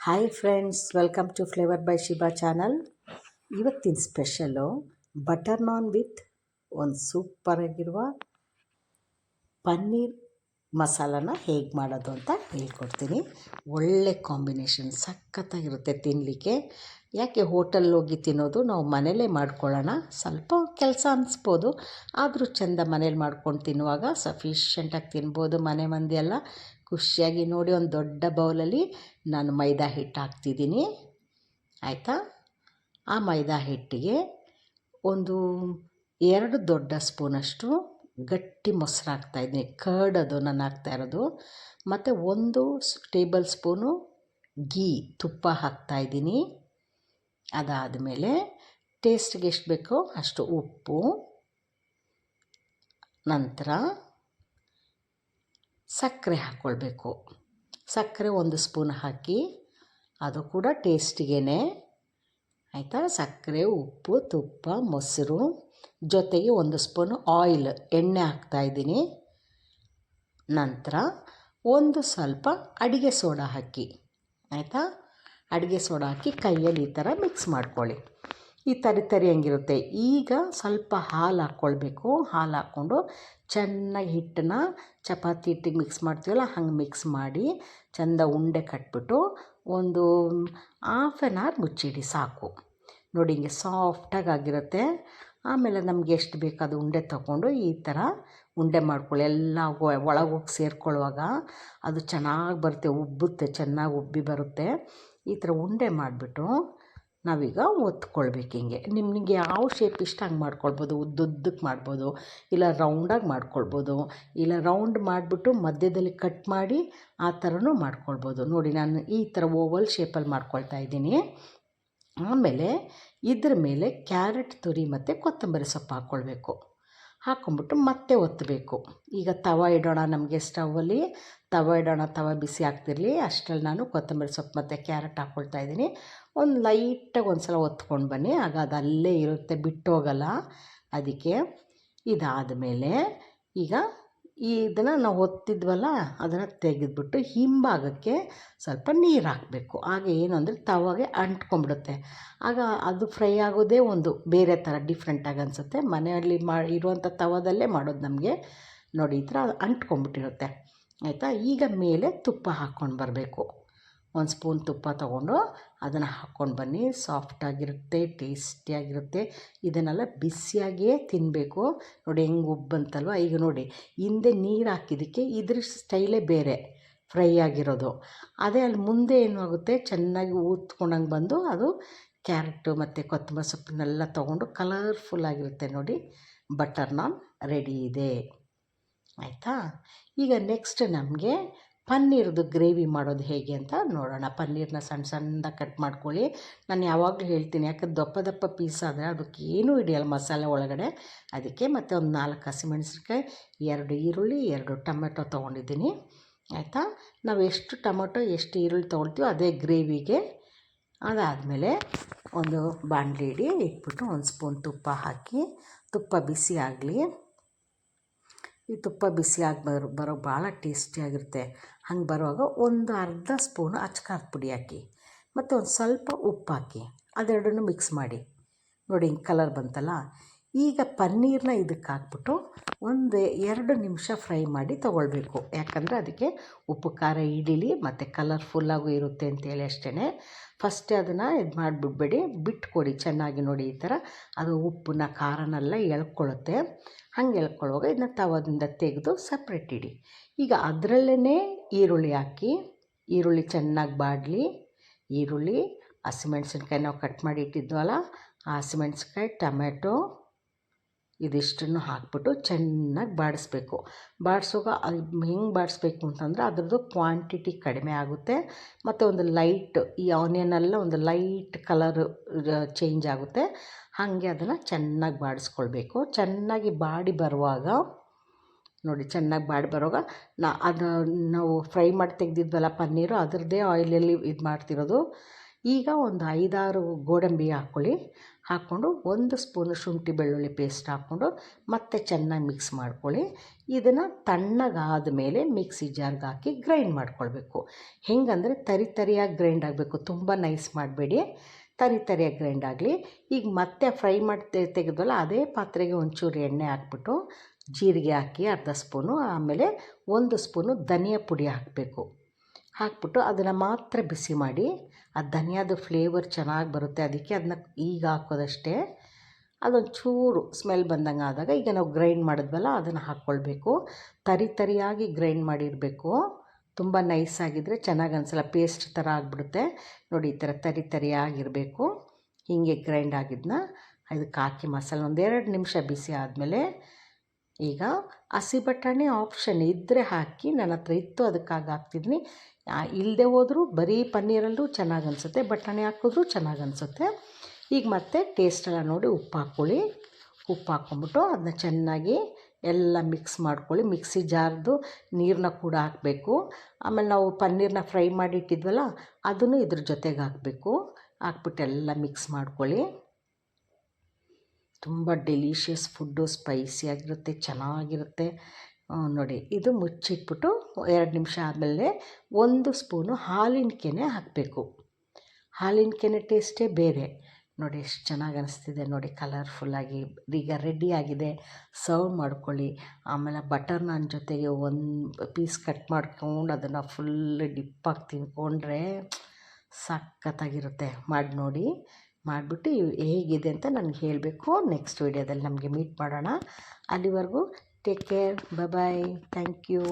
Hi friends welcome to flavour by Shiba channel ಇವತ್ತಿನ special butter naan with ಒಂದು ಸೂಪರಾಗಿರುವ ಪನ್ನೀರ್ ಮಸಾಲನ ಹೇಗೆ ಮಾಡೋದು ಅಂತ ಹೇಳ್ಕೊಡ್ತೀನಿ. ಒಳ್ಳೆ ಕಾಂಬಿನೇಷನ್ ಸಖತ್ತಾಗಿರುತ್ತೆ ತಿನ್ನಲಿಕ್ಕೆ ಯಾಕೆ ಹೋಟೆಲ್ ಹೋಗಿ ತಿನ್ನೋದು? ನಾವು ಮನೇಲೇ ಮಾಡ್ಕೊಳ್ಳೋಣ. ಸ್ವಲ್ಪ ಕೆಲಸ ಅನ್ನಿಸ್ಬೋದು ಆದರೂ ಚೆಂದ ಮನೇಲಿ ಮಾಡ್ಕೊಂಡು ತಿನ್ನುವಾಗ ಸಫಿಷಿಯೆಂಟಾಗಿ ತಿನ್ಬೋದು. ಮನೆ ಮಂದಿ ಎಲ್ಲ ಖುಷಿಯಾಗಿ ನೋಡಿ ಒಂದು ದೊಡ್ಡ ಬೌಲಲ್ಲಿ ನಾನು ಮೈದಾ ಹಿಟ್ಟು ಹಾಕ್ತಿದ್ದೀನಿ. ಆಯಿತಾ? ಆ ಮೈದಾ ಹಿಟ್ಟಿಗೆ ಒಂದು ಎರಡು ದೊಡ್ಡ ಸ್ಪೂನಷ್ಟು ಗಟ್ಟಿ ಮೊಸರು ಹಾಕ್ತಾಯಿದ್ದೀನಿ ಕರ್ಡ್ ಅದು ನಾನು ಹಾಕ್ತಾ ಇರೋದು. ಮತ್ತು ಒಂದು ಟೇಬಲ್ ಸ್ಪೂನು ಗೀ ತುಪ್ಪ ಹಾಕ್ತಾಯಿದ್ದೀನಿ ಅದಾದಮೇಲೆ ಟೇಸ್ಟ್ಗೆ ಎಷ್ಟು ಬೇಕೋ ಅಷ್ಟು ಉಪ್ಪು, ನಂತರ ಸಕ್ಕರೆ ಹಾಕ್ಕೊಳ್ಬೇಕು. ಸಕ್ಕರೆ ಒಂದು ಸ್ಪೂನ್ ಹಾಕಿ ಅದು ಕೂಡ ಟೇಸ್ಟಿಗೆ ಆಯಿತಾ? ಸಕ್ಕರೆ, ಉಪ್ಪು, ತುಪ್ಪ, ಮೊಸರು, ಜೊತೆಗೆ ಒಂದು ಸ್ಪೂನ್ ಆಯಿಲ್, ಎಣ್ಣೆ ಹಾಕ್ತಾಯಿದ್ದೀನಿ ನಂತರ ಒಂದು ಸ್ವಲ್ಪ ಅಡುಗೆ ಸೋಡಾ ಹಾಕಿ. ಆಯಿತಾ? ಅಡುಗೆ ಸೋಡಾ ಹಾಕಿ ಕೈಯಲ್ಲಿ ಈ ಥರ ಮಿಕ್ಸ್ ಮಾಡ್ಕೊಳ್ಳಿ. ಈ ತರಿ ತರಿ ಹಂಗಿರುತ್ತೆ. ಈಗ ಸ್ವಲ್ಪ ಹಾಲು ಹಾಕ್ಕೊಳ್ಬೇಕು. ಹಾಲು ಹಾಕ್ಕೊಂಡು ಚೆನ್ನಾಗಿ ಹಿಟ್ಟನ್ನ ಚಪಾತಿ ಹಿಟ್ಟಿಗೆ ಮಿಕ್ಸ್ ಮಾಡ್ತೀವಲ್ಲ, ಹಂಗೆ ಮಿಕ್ಸ್ ಮಾಡಿ ಚೆಂದ ಉಂಡೆ ಕಟ್ಬಿಟ್ಟು ಒಂದು ಹಾಫ್ ಆನ್ ಅವರ್ ಮುಚ್ಚಿಡಿ ಸಾಕು. ನೋಡಿ ಹಿಂಗೆ ಸಾಫ್ಟಾಗಿ ಆಗಿರುತ್ತೆ. ಆಮೇಲೆ ನಮ್ಗೆ ಎಷ್ಟು ಬೇಕಾದ ಉಂಡೆ ತಗೊಂಡು ಈ ಥರ ಉಂಡೆ ಮಾಡ್ಕೊಳ್ಳಿ. ಎಲ್ಲ ಒಳಗೆ ಹೋಗಿ ಸೇರ್ಕೊಳ್ಳುವಾಗ ಅದು ಚೆನ್ನಾಗಿ ಬರುತ್ತೆ, ಉಬ್ಬುತ್ತೆ, ಚೆನ್ನಾಗಿ ಉಬ್ಬಿ ಬರುತ್ತೆ. ಈ ಥರ ಉಂಡೆ ಮಾಡಿಬಿಟ್ಟು ನಾವೀಗ ಒತ್ಕೊಳ್ಬೇಕು ಹಿಂಗೆ. ನಿಮಗೆ ಯಾವ ಶೇಪ್ ಇಷ್ಟ ಹಂಗೆ ಮಾಡ್ಕೊಳ್ಬೋದು? ಉದ್ದುದ್ದಕ್ಕೆ ಮಾಡ್ಬೋದು, ಇಲ್ಲ ರೌಂಡಾಗಿ ಮಾಡ್ಕೊಳ್ಬೋದು, ಇಲ್ಲ ರೌಂಡ್ ಮಾಡಿಬಿಟ್ಟು ಮಧ್ಯದಲ್ಲಿ ಕಟ್ ಮಾಡಿ ಆ ಥರನೂ ಮಾಡ್ಕೊಳ್ಬೋದು. ನೋಡಿ, ನಾನು ಈ ಥರ ಓವಲ್ ಶೇಪಲ್ಲಿ ಮಾಡ್ಕೊಳ್ತಾ ಇದ್ದೀನಿ. ಆಮೇಲೆ ಇದ್ರ ಮೇಲೆ ಕ್ಯಾರೆಟ್ ತುರಿ ಮತ್ತು ಕೊತ್ತಂಬರಿ ಸೊಪ್ಪು ಹಾಕ್ಕೊಳ್ಬೇಕು ಹಾಕ್ಕೊಂಬಿಟ್ಟು ಮತ್ತೆ ಒತ್ತಬೇಕು ಈಗ ತವ ಇಡೋಣ ನಮಗೆ ಸ್ಟವಲ್ಲಿ ತವ ಇಡೋಣ, ತವ ಬಿಸಿ ಆಗ್ತಿರಲಿ. ಅಷ್ಟರಲ್ಲಿ ನಾನು ಕೊತ್ತಂಬರಿ ಸೊಪ್ಪು ಮತ್ತು ಕ್ಯಾರೆಟ್ ಹಾಕ್ಕೊಳ್ತಾ ಇದ್ದೀನಿ. ಒಂದು ಲೈಟಾಗಿ ಒಂದು ಸಲ ಒತ್ಕೊಂಡು ಬನ್ನಿ. ಆಗ ಅದು ಅಲ್ಲೇ ಇರುತ್ತೆ, ಬಿಟ್ಟೋಗಲ್ಲ. ಅದಕ್ಕೆ ಇದಾದ ಮೇಲೆ ಈಗ ಇದನ್ನು ನಾವು ಒತ್ತಿದ್ವಲ್ಲ, ಅದನ್ನು ತೆಗೆದುಬಿಟ್ಟು ಹಿಂಭಾಗಕ್ಕೆ ಸ್ವಲ್ಪ ನೀರು ಹಾಕಬೇಕು. ಆಗ ಏನು ಅಂದರೆ ತವಾಗೆ ಅಂಟ್ಕೊಂಡ್ಬಿಡುತ್ತೆ. ಆಗ ಅದು ಫ್ರೈ ಆಗೋದೇ ಒಂದು ಬೇರೆ ಥರ ಡಿಫ್ರೆಂಟಾಗಿ ಅನಿಸುತ್ತೆ. ಮನೆಯಲ್ಲಿ ಮಾ ಇರುವಂಥ ತವದಲ್ಲೇ ಮಾಡೋದು ನಮಗೆ ನೋಡಿ ಈ ಥರ ಅಂಟ್ಕೊಂಡ್ಬಿಟ್ಟಿರುತ್ತೆ. ಆಯಿತಾ? ಈಗ ಮೇಲೆ ತುಪ್ಪ ಹಾಕ್ಕೊಂಡು ಬರಬೇಕು. ಒಂದು ಸ್ಪೂನ್ ತುಪ್ಪ ತೊಗೊಂಡು ಅದನ್ನು ಹಾಕ್ಕೊಂಡು ಬನ್ನಿ. ಸಾಫ್ಟಾಗಿರುತ್ತೆ ಟೇಸ್ಟಿಯಾಗಿರುತ್ತೆ ಇದನ್ನೆಲ್ಲ ಬಿಸಿಯಾಗಿಯೇ ತಿನ್ನಬೇಕು ನೋಡಿ ಹೆಂಗೆ ಉಬ್ಬಂತಲ್ವ ಈಗ ನೋಡಿ, ಹಿಂದೆ ನೀರು ಹಾಕಿದ್ದಕ್ಕೆ ಇದ್ರ ಸ್ಟೈಲೇ ಬೇರೆ ಫ್ರೈ ಆಗಿರೋದು. ಅದೇ ಅಲ್ಲಿ ಮುಂದೆ ಏನು ಆಗುತ್ತೆ ಚೆನ್ನಾಗಿ ಊತ್ಕೊಂಡಂಗೆ ಬಂದು ಅದು ಕ್ಯಾರೆಟು ಮತ್ತು ಕೊತ್ತಂಬರಿ ಸೊಪ್ಪನ್ನೆಲ್ಲ ತೊಗೊಂಡು ಕಲರ್ಫುಲ್ಲಾಗಿರುತ್ತೆ ನೋಡಿ. ಬಟರ್ ನಾನ್ ರೆಡಿ ಇದೆ. ಆಯಿತಾ? ಈಗ ನೆಕ್ಸ್ಟ್ ನಮಗೆ ಪನ್ನೀರ್ದು ಗ್ರೇವಿ ಮಾಡೋದು ಹೇಗೆ ಅಂತ ನೋಡೋಣ. ಪನ್ನೀರನ್ನ ಸಣ್ಣ ಸಣ್ಣದ ಕಟ್ ಮಾಡ್ಕೊಳ್ಳಿ. ನಾನು ಯಾವಾಗಲೂ ಹೇಳ್ತೀನಿ ಯಾಕಂದ್ರೆ ದಪ್ಪ ದಪ್ಪ ಪೀಸ್ ಆದರೆ ಅದಕ್ಕೆ ಏನೂ ಹಿಡಿಯಲ್ಲ ಮಸಾಲೆ ಒಳಗಡೆ. ಅದಕ್ಕೆ ಮತ್ತು ಒಂದು ನಾಲ್ಕು ಹಸಿಮೆಣಸಿನ್ಕಾಯಿ, ಎರಡು ಈರುಳ್ಳಿ, ಎರಡು ಟೊಮೆಟೊ ತೊಗೊಂಡಿದ್ದೀನಿ. ಆಯಿತಾ? ನಾವು ಎಷ್ಟು ಟೊಮೆಟೊ, ಎಷ್ಟು ಈರುಳ್ಳಿ ತೊಗೊಳ್ತೀವೋ ಅದೇ ಗ್ರೇವಿಗೆ. ಅದಾದಮೇಲೆ ಒಂದು ಬಾಣಲಿ ಇಡಿ ಇಟ್ಬಿಟ್ಟು ಒಂದು ಸ್ಪೂನ್ ತುಪ್ಪ ಹಾಕಿ, ತುಪ್ಪ ಬಿಸಿ ಆಗಲಿ. ಈ ತುಪ್ಪ ಬಿಸಿಯಾಗಿ ಬರೋ ಬರೋ ಭಾಳ ಟೇಸ್ಟಿಯಾಗಿರುತ್ತೆ ಹಂಗೆ ಬರುವಾಗ ಒಂದು ಅರ್ಧ ಸ್ಪೂನು ಅಚ್ಕಾರದ ಪುಡಿ ಹಾಕಿ, ಮತ್ತು ಒಂದು ಸ್ವಲ್ಪ ಉಪ್ಪು ಹಾಕಿ, ಅದೆರಡನ್ನೂ ಮಿಕ್ಸ್ ಮಾಡಿ. ನೋಡಿ, ಹಿಂಗೆ ಕಲರ್ ಬಂತಲ್ಲ? ಈಗ ಪನ್ನೀರನ್ನ ಇದಕ್ಕೆ ಹಾಕ್ಬಿಟ್ಟು ಒಂದು ಎರಡು ನಿಮಿಷ ಫ್ರೈ ಮಾಡಿ ತೊಗೊಳ್ಬೇಕು. ಯಾಕಂದರೆ ಅದಕ್ಕೆ ಉಪ್ಪು, ಖಾರ ಹಿಡೀಲಿ ಮತ್ತು ಕಲರ್ಫುಲ್ಲಾಗೂ ಇರುತ್ತೆ ಅಂತೇಳಿ ಅಷ್ಟೇ ಫಸ್ಟೇ ಅದನ್ನು ಇದು ಮಾಡಿಬಿಡ್ಬೇಡಿ. ಬಿಟ್ಟು ಕೊಡಿ ಚೆನ್ನಾಗಿ ನೋಡಿ ಈ ಥರ. ಅದು ಉಪ್ಪನ್ನ, ಖಾರನೆಲ್ಲ ಎಳ್ಕೊಳ್ಳುತ್ತೆ ಹಂಗೆ ಎಳ್ಕೊಳ್ಳುವಾಗ ಇದನ್ನ ತವದಿಂದ ತೆಗೆದು ಸಪ್ರೇಟ್ ಇಡಿ. ಈಗ ಅದರಲ್ಲೇ ಈರುಳ್ಳಿ ಹಾಕಿ, ಈರುಳ್ಳಿ ಚೆನ್ನಾಗಿ ಬಾಡಲಿ. ಈರುಳ್ಳಿ ಹಸಿಮೆಣ್ಸಿನ್ಕಾಯಿ ನಾವು ಕಟ್ ಮಾಡಿ ಇಟ್ಟಿದ್ವಲ್ಲ, ಆ ಹಸಿಮೆಣ್ಸಿನ್ಕಾಯಿ ಟೊಮೆಟೊ ಇದಿಷ್ಟನ್ನು ಹಾಕಿಬಿಟ್ಟು ಚೆನ್ನಾಗಿ ಬಾಡಿಸ್ಬೇಕು. ಬಾಡಿಸುವಾಗ ಅದು ಹೆಂಗೆ ಬಾಡಿಸ್ಬೇಕು ಅಂತಂದರೆ ಅದರದ್ದು ಕ್ವಾಂಟಿಟಿ ಕಡಿಮೆ ಆಗುತ್ತೆ. ಮತ್ತು ಒಂದು ಲೈಟ್ ಈ ಆನಿಯನ್ನೆಲ್ಲ ಒಂದು ಲೈಟ್ ಕಲರ್ ಚೇಂಜ್ ಆಗುತ್ತೆ. ಹಾಗೆ ಅದನ್ನು ಚೆನ್ನಾಗಿ ಬಾಡಿಸ್ಕೊಳ್ಬೇಕು. ಚೆನ್ನಾಗಿ ಬಾಡಿ ಬರುವಾಗ, ನೋಡಿ ಚೆನ್ನಾಗಿ ಬಾಡಿ ಬರುವಾಗ ನಾ ಅದು ನಾವು ಫ್ರೈ ಮಾಡಿ ತೆಗೆದಿದ್ವಲ್ಲ ಪನ್ನೀರು, ಅದರದ್ದೇ ಆಯಿಲಲ್ಲಿ ಇದು ಮಾಡ್ತಿರೋದು. ಈಗ ಒಂದು ಐದಾರು ಗೋಡಂಬಿ ಹಾಕ್ಕೊಳ್ಳಿ. ಹಾಕ್ಕೊಂಡು ಒಂದು ಸ್ಪೂನು ಶುಂಠಿ ಬೆಳ್ಳುಳ್ಳಿ ಪೇಸ್ಟ್ ಹಾಕ್ಕೊಂಡು ಮತ್ತೆ ಚೆನ್ನಾಗಿ ಮಿಕ್ಸ್ ಮಾಡ್ಕೊಳ್ಳಿ. ಇದನ್ನು ತಣ್ಣಗಾದ ಮೇಲೆ ಮಿಕ್ಸಿ ಜಾರ್ಗೆ ಹಾಕಿ ಗ್ರೈಂಡ್ ಮಾಡ್ಕೊಳ್ಬೇಕು. ಹೆಂಗಂದರೆ ತರಿ ತರಿಯಾಗಿ ಗ್ರೈಂಡ್ ಆಗಬೇಕು. ತುಂಬ ನೈಸ್ ಮಾಡಬೇಡಿ. ತರಿ ತರಿಯಾಗಿ ಗ್ರೈಂಡ್ ಆಗಲಿ. ಈಗ ಮತ್ತೆ ಫ್ರೈ ಮಾಡಿ ತೆಗೆದ್ವಲ್ಲ, ಅದೇ ಪಾತ್ರೆಗೆ ಒಂಚೂರು ಎಣ್ಣೆ ಹಾಕ್ಬಿಟ್ಟು ಜೀರಿಗೆ ಹಾಕಿ ಅರ್ಧ ಸ್ಪೂನು, ಆಮೇಲೆ ಒಂದು ಸ್ಪೂನು ಧನಿಯಾ ಪುಡಿ ಹಾಕಬೇಕು. ಹಾಕ್ಬಿಟ್ಟು ಅದನ್ನು ಮಾತ್ರ ಬಿಸಿ ಮಾಡಿ ಆ ಧನಿಯಾದ ಫ್ಲೇವರ್ ಚೆನ್ನಾಗಿ ಬರುತ್ತೆ. ಅದಕ್ಕೆ ಅದನ್ನ ಈಗ ಹಾಕೋದಷ್ಟೇ. ಅದೊಂದು ಚೂರು ಸ್ಮೆಲ್ ಬಂದಂಗೆ ಆದಾಗ ಈಗ ನಾವು ಗ್ರೈಂಡ್ ಮಾಡಿದ್ವಲ್ಲ, ಅದನ್ನು ಹಾಕ್ಕೊಳ್ಬೇಕು ತರಿ ತರಿಯಾಗಿ ಗ್ರೈಂಡ್ ಮಾಡಿರಬೇಕು. ತುಂಬ ನೈಸ್ ಆಗಿದ್ದರೆ ಚೆನ್ನಾಗಿ ಅನಿಸಲ್ಲ ಪೇಸ್ಟ್ ಥರ ಆಗಿಬಿಡುತ್ತೆ. ನೋಡಿ, ಈ ಥರ ತರಿ ತರಿಯಾಗಿರಬೇಕು. ಹೀಗೆ ಗ್ರೈಂಡ್ ಆಗಿದ್ದನ್ನ ಇದಕ್ಕೆ ಹಾಕಿ ಮಸಾಲೆ ಒಂದೆರಡು ನಿಮಿಷ ಬಿಸಿ ಆದಮೇಲೆ ಈಗ ಹಸಿ ಬಟಾಣಿ ಆಪ್ಷನ್ ಇದ್ದರೆ ಹಾಕಿ ನನ್ನ ಹತ್ರ ಇತ್ತು, ಅದಕ್ಕಾಗಿ ಹಾಕ್ತಿದ್ದೀನಿ ಇಲ್ಲದೆ ಹೋದರೂ ಬರೀ ಪನ್ನೀರಲ್ಲೂ ಚೆನ್ನಾಗಿ ಅನಿಸುತ್ತೆ, ಬಟಾಣಿ ಹಾಕಿದ್ರೂ ಚೆನ್ನಾಗಿ ಅನಿಸುತ್ತೆ. ಈಗ ಮತ್ತೆ ಟೇಸ್ಟೆಲ್ಲ ನೋಡಿ ಉಪ್ಪು ಹಾಕ್ಕೊಳ್ಳಿ. ಉಪ್ಪು ಹಾಕ್ಕೊಂಬಿಟ್ಟು ಅದನ್ನ ಚೆನ್ನಾಗಿ ಎಲ್ಲ ಮಿಕ್ಸ್ ಮಾಡ್ಕೊಳ್ಳಿ. ಮಿಕ್ಸಿ ಜಾರ್ದು ನೀರನ್ನ ಕೂಡ ಹಾಕಬೇಕು. ಆಮೇಲೆ ನಾವು ಪನ್ನೀರನ್ನ ಫ್ರೈ ಮಾಡಿ ಇಟ್ಟಿದ್ವಲ್ಲ, ಅದನ್ನು ಇದ್ರ ಜೊತೆಗೆ ಹಾಕಬೇಕು. ಹಾಕ್ಬಿಟ್ಟು ಎಲ್ಲ ಮಿಕ್ಸ್ ಮಾಡ್ಕೊಳ್ಳಿ. ತುಂಬ ಡೆಲಿಷಿಯಸ್ ಫುಡ್ಡು ಸ್ಪೈಸಿಯಾಗಿರುತ್ತೆ ಚೆನ್ನಾಗಿರುತ್ತೆ. ನೋಡಿ, ಇದು ಮುಚ್ಚಿಟ್ಬಿಟ್ಟು ಎರಡು ನಿಮಿಷ ಆದಮೇಲೆ ಒಂದು ಸ್ಪೂನು ಹಾಲಿನ ಕೆನೆ ಹಾಕಬೇಕು. ಹಾಲಿನ ಕೆನೆ ಟೇಸ್ಟೇ ಬೇರೆ. ನೋಡಿ, ಎಷ್ಟು ಚೆನ್ನಾಗಿ ಅನಿಸ್ತಿದೆ. ನೋಡಿ ಕಲರ್ಫುಲ್ಲಾಗಿ ಈಗ ರೆಡಿ ಆಗಿದೆ. ಸರ್ವ್ ಮಾಡ್ಕೊಳ್ಳಿ. ಆಮೇಲೆ ಬಟರ್ ನಾನ್ ಜೊತೆಗೆ ಒಂದು ಪೀಸ್ ಕಟ್ ಮಾಡ್ಕೊಂಡು ಅದನ್ನು ಫುಲ್ ಡಿಪ್ಪಾಗಿ ತಿನ್ಕೊಂಡ್ರೆ ಸಖತ್ತಾಗಿರುತ್ತೆ. ಮಾಡಿ ನೋಡಿ. ಮಾಡಿಬಿಟ್ಟು ಹೇಗಿದೆ ಅಂತ ನನಗೆ ಹೇಳಬೇಕು. ನೆಕ್ಸ್ಟ್ ವೀಡಿಯೋದಲ್ಲಿ ನಮಗೆ ಮೀಟ್ ಮಾಡೋಣ. ಅಲ್ಲಿವರೆಗೂ take care bye thank you